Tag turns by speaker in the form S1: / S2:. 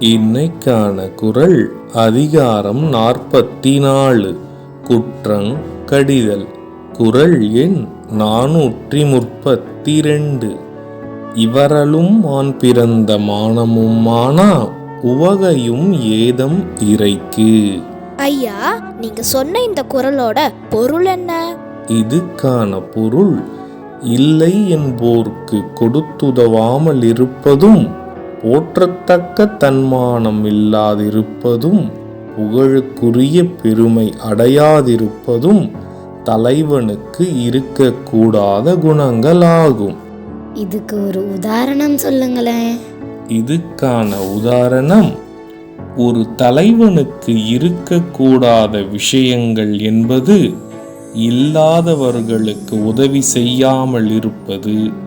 S1: இன்னைக்கான குரல் அதிகாரம் நாற்பத்தி நாலு குற்றங் கடிதல். குரல் எண் நானூற்றி முப்பத்தி ரெண்டு இவரலும் ஆண் பிறந்த மானமும் மானா உவகையும் ஏதம் இறைக்கு.
S2: ஐயா நீங்க சொன்ன இந்த குரலோட பொருள் என்ன?
S1: இதுக்கான பொருள் இல்லை என்போர்க்கு கொடுத்துதவாமல் இருப்பதும் போற்றத்தக்க தன்மானம் இல்லாதிருப்பதும் புகழுக்குரிய பெருமை அடையாதிருப்பதும் தலைவனுக்கு இருக்கக்கூடாத குணங்களாகும்.
S3: இதுக்கு ஒரு உதாரணம் சொல்லுங்களேன்.
S1: இதுக்கான உதாரணம் ஒரு தலைவனுக்கு இருக்கக்கூடாத விஷயங்கள் என்பது இல்லாதவர்களுக்கு உதவி செய்யாமல் இருப்பது.